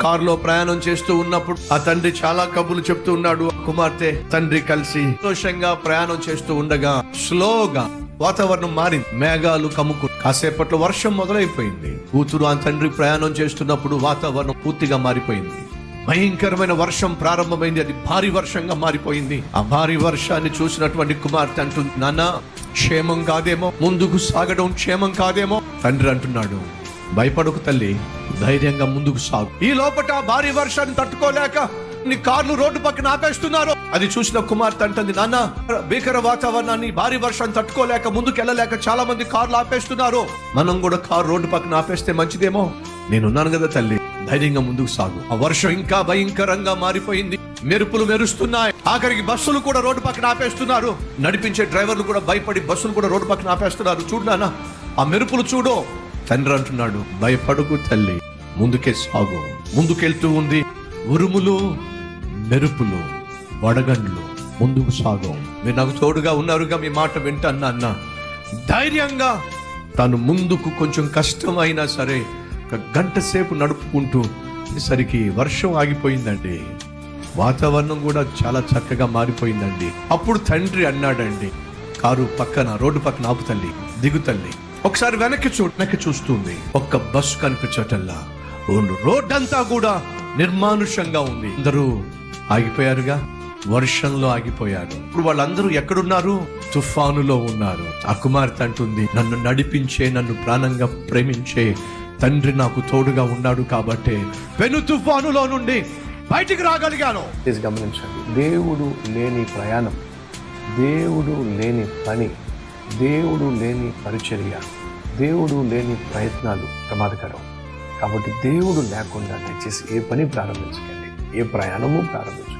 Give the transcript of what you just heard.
కారులో ప్రయాణం చేస్తూ ఉన్నప్పుడు ఆ తండ్రి చాలా కబులు చెప్తూ ఉన్నాడు కుమార్తె తండ్రి కలిసి సంతోషంగా ప్రయాణం చేస్తూ ఉండగా స్లోగా వాతావరణం మారింది. మేఘాలు కమ్ముకు కాసేపట్లో వర్షం మొదలైపోయింది. కూతురు ఆ తండ్రి ప్రయాణం చేస్తున్నప్పుడు వాతావరణం పూర్తిగా మారిపోయింది. భయంకరమైన వర్షం ప్రారంభమైంది. అది భారీ వర్షంగా మారిపోయింది. ఆ భారీ వర్షాన్ని చూసినటువంటి కుమార్తె అంటుంది నాన్న క్షేమం కాదేమో. ముందుకు సాగడం క్షేమం కాదేమో. తండ్రి అంటున్నాడు భయపడకు తల్లి ధైర్యంగా ముందుకు సాగు. ఈ లోపట భారీ వర్షాన్ని తట్టుకోలేక నీ కార్లు రోడ్డు పక్కన ఆపేస్తున్నారు. అది చూసిన కుమార్తె అంటుంది నాన్న భీకర వాతావరణాన్ని భారీ వర్షాన్ని తట్టుకోలేక ముందుకు వెళ్ళలేక చాలా మంది కార్లు ఆపేస్తున్నారు. మనం కూడా కారు రోడ్డు పక్కన ఆపేస్తే మంచిదేమో? నేనున్నాను కదా తల్లి ధైర్యంగా ముందుకు సాగు. ఆ వర్షం ఇంకా భయంకరంగా మారిపోయింది. మెరుపులు మెరుస్తున్నాయి. ఆఖరికి బస్సులు కూడా రోడ్డు పక్కన ఆపేస్తున్నారు. నడిపించే డ్రైవర్లు కూడా భయపడి బస్సులు కూడా రోడ్డు పక్కన ఆపేస్తున్నారు. చూడు నాన్న ఆ మెరుపులు చూడు. తండ్రి అంటున్నాడు భయపడుకు తల్లి ముందుకే సాగు. ముందుకెళ్తూ ఉంది. ఉరుములు మెరుపులు వడగండ్లు ముందుకు సాగు. మీరు నాకు తోడుగా ఉన్నారుగా మీ మాట వింటాను అన్న. ధైర్యంగా తను ముందుకు కొంచెం కష్టం అయినా సరే ఒక గంట సేపు నడుపుకుంటూ సరికి వర్షం ఆగిపోయిందండి. వాతావరణం కూడా చాలా చక్కగా మారిపోయిందండి. అప్పుడు తండ్రి అన్నాడండి కారు పక్కన రోడ్డు పక్కన ఆపు తల్లి దిగు తల్లి. ఒకసారి వెనక్కి చూ వెనక్కి చూస్తుంది. ఒక్క బస్సు కనిపించటల్లా రోడ్ అంతా కూడా నిర్మానుషంగా ఉంది. అందరూ ఆగిపోయారుగా? వర్షంలో ఆగిపోయారు. ఇప్పుడు వాళ్ళందరూ ఎక్కడున్నారు? తుఫానులో ఉన్నారు. ఆ కుమార్తె అంటుంది నన్ను నడిపించే నన్ను ప్రాణంగా ప్రేమించే తండ్రి నాకు తోడుగా ఉన్నాడు కాబట్టే పెను తుఫానులో నుండి బయటికి రాగలిగాను. గమనించండి దేవుడు లేని ప్రయాణం దేవుడు లేని పని దేవుడు లేని పరిచర్య దేవుడు లేని ప్రయత్నాలు ప్రమాదకరం. కాబట్టి దేవుడు లేకుండా దయచేసి ఏ పని ప్రారంభించకండి ఏ ప్రయాణము ప్రారంభించండి